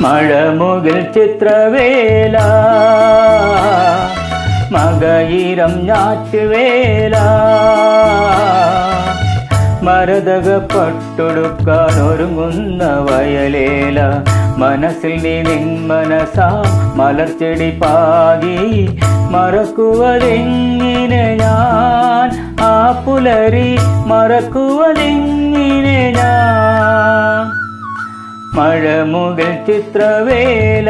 മഴമുകിൽ ചിത്രവേല മകയിരം ഞാറ്റുവേല. മരതക പട്ടൊടുക്കാൻ ഒരുങ്ങുന്ന വയലേല മനസ്സിൽ നീ നിൻ മനസാ മലർച്ചെടി പാകി. മറക്കുവതെങ്ങിനെ ഞാൻ ആ പുലരി മറക്കുവതെങ്ങിനെ ഞാൻ. മഴമുകിൽ ചിത്രവേല.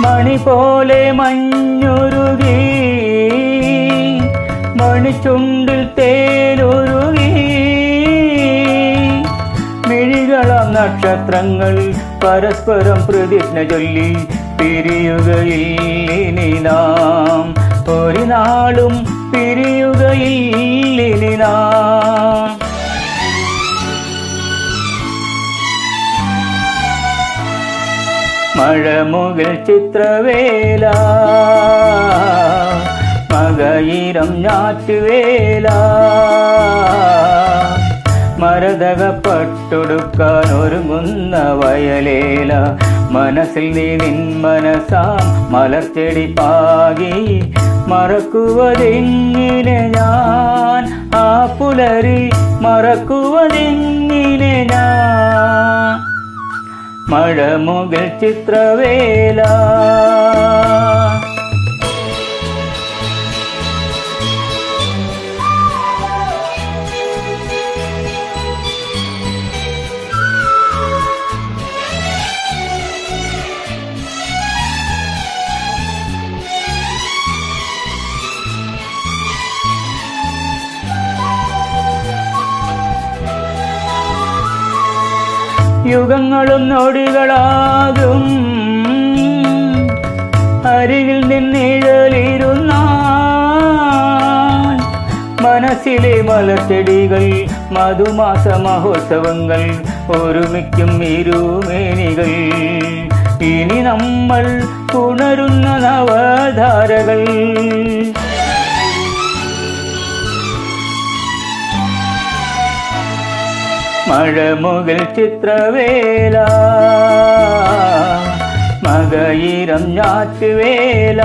മണി പോലെ മഞ്ഞുരുകി മണിച്ചുണ്ടിൽ തേനുരുകി. മിഴികളാം നക്ഷത്രങ്ങൾ പരസ്പരം പ്രതിജ്ഞ ചൊല്ലി പിരിയുകയിൽ നാം. ഒരു നാളും മഴമുകിൽ ചിത്രവേല മകയിരം ഞാറ്റുവേല. മരതക പട്ടൊടുക്കാൻ ഒരുങ്ങുന്ന വയലേല മനസ്സിൽ നീ നിൻ മനസാം മലർച്ചെടി പാകി മറക്കുവതെങ്ങിനെ ഞാൻ. ആ പുലരി മറക്കുവതെങ്ങിനെ ഞാൻ. മഴമുകിൽ ചിത്രവേല. യുഗങ്ങളും നൊടികളാകും. അരികിൽ നിന്നിഴലിരുന്ന മനസ്സിലെ മലച്ചെടികൾ മധുമാസ മഹോത്സവങ്ങൾ ഒരുമിക്കും ഇരുമേനികൾ. ഇനി നമ്മൾ ഉണരുന്ന നവധാരകൾ. മഴമുകിൽ ചിത്രവേല മകയിരം ഞാറ്റുവേല.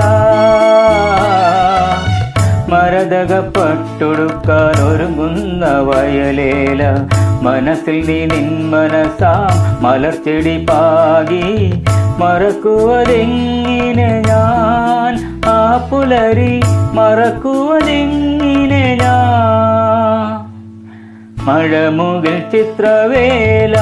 മരതക പട്ടൊടുക്കാൻ ഒരുങ്ങുന്ന വയലേല മനസ്സിൽ നീ നിൻ മനസാ മലർച്ചെടി പാകി മറക്കുവതെങ്ങിനെ ഞാൻ. ആ പുലരി മറക്കുവതെങ്ങിനെ ഞാൻ മഴമുകിൽ ചിത്രവേല